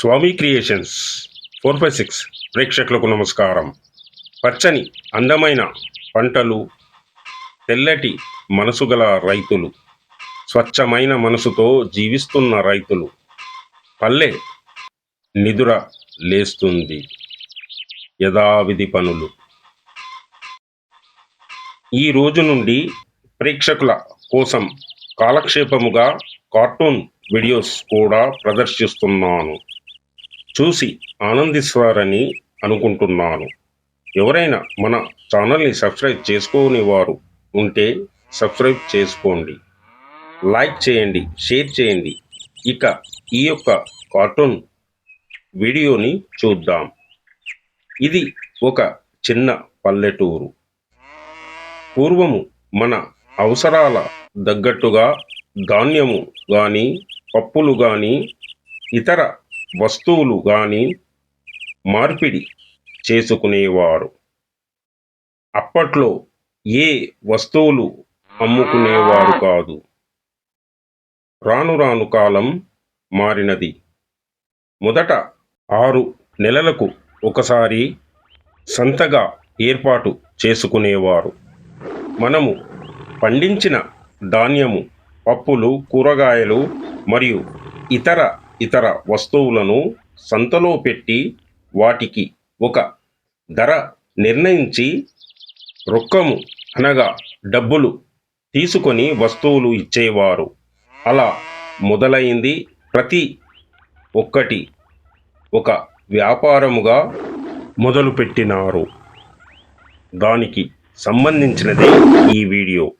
Swami creations four five six ప్రేక్షకులకు నమస్కారం. పచ్చని అందమైన పంటలు తెల్లటి మనసు గల రైతులు స్వచ్ఛమైన మనసుతో జీవిస్తున్న రైతులు. పల్లె నిదుర లేస్తుంది. యథావిధి పనులు. ఈ రోజు నుండి ప్రేక్షకుల కోసం కాలక్షేపముగా కార్టూన్ వీడియోస్ కూడా ప్రదర్శిస్తున్నాను. చూసి ఆనందిస్తారని అనుకుంటున్నాను. ఎవరైనా మన ఛానల్ని సబ్స్క్రైబ్ చేసుకోని వారు ఉంటే సబ్స్క్రైబ్ చేసుకోండి. లైక్ చేయండి షేర్ చేయండి. ఇక ఈ యొక్క కార్టూన్ వీడియోని చూద్దాం. ఇది ఒక చిన్న పల్లెటూరు. పూర్వము మన అవసరాల తగ్గట్టుగా ధాన్యము కానీ పప్పులు కానీ ఇతర వస్తువులు కానీ మార్పిడి చేసుకునేవారు. అప్పట్లో ఏ వస్తువులు అమ్ముకునేవారు కాదు. రాను రాను కాలం మారినది. మొదట ఆరు నెలలకు ఒకసారి సంతగా ఏర్పాటు చేసుకునేవారు. మనము పండించిన ధాన్యము పప్పులు కూరగాయలు మరియు ఇతర ఇతర వస్తువులను సంతలో పెట్టి వాటికి ఒక ధర నిర్ణయించి రొక్కము అనగా డబ్బులు తీసుకొని వస్తువులు ఇచ్చేవారు. అలా మొదలైంది. ప్రతి ఒక్కటి ఒక వ్యాపారముగా మొదలుపెట్టినారు. దానికి సంబంధించినదే ఈ వీడియో.